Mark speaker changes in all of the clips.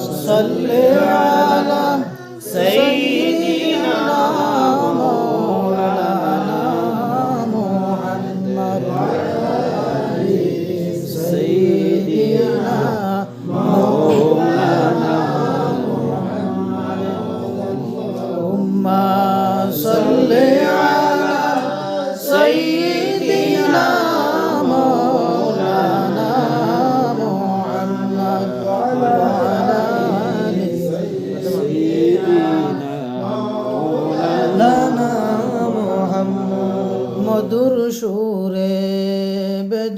Speaker 1: صل على سيدنا مولانا محمد. سيدنا مولانا اللهم صل على মধুর সুরে বেজদুরুদ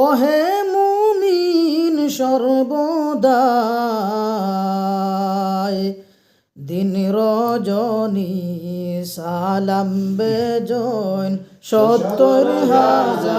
Speaker 1: ওহে মুমিন সর্বদাই দিন রজনী সালাম বেজন সত্তর হাজার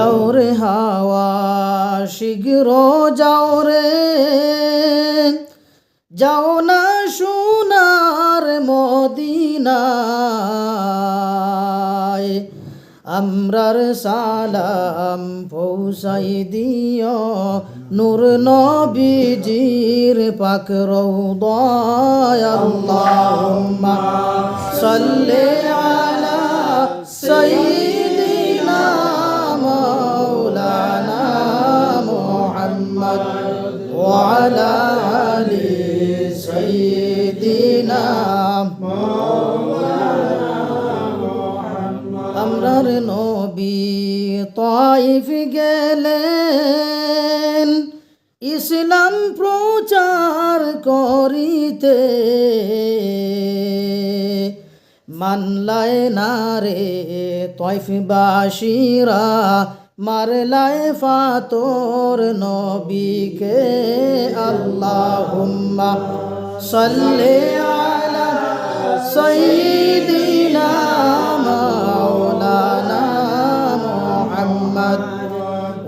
Speaker 1: যাও রে হাওয়া, শীঘ্র যাও রে যাও না সোনার মদিনায়, আমরার সালাম পৌঁছাই দিও। নূর নবীজির পাক রৌদায় আল্লাহুম্মা আমরার নবী তাইফ গেলেন, ইসলাম প্রচার করিতে। মানলায় না রে তয়ফবাসীরা মারলায় ফাতর নবীকে। আল্লাহুম্মা সাল্লি আলা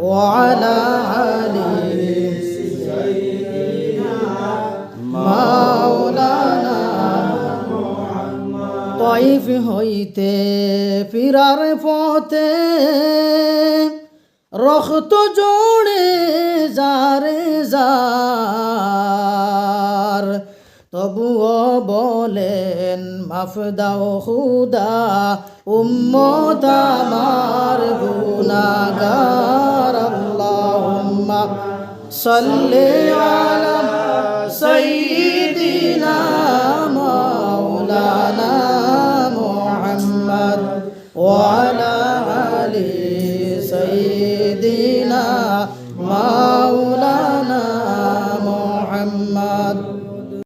Speaker 1: ওয়া আলা আলি মাওলানা তয়ফ হইতে ফিরার পথে রক্ত জোড়ে যারে যার তবুও বলেন, মাফ দাও খুদা, উম্মত আমার গুনাগার আল্লাহুম্মা সাল্লি আলা সাইয়্যিদিনা মাওলানা মুহাম্মদ ওয়া আলা আলি সাইয়্যিদিনা মাওলানা মুহাম্মদ।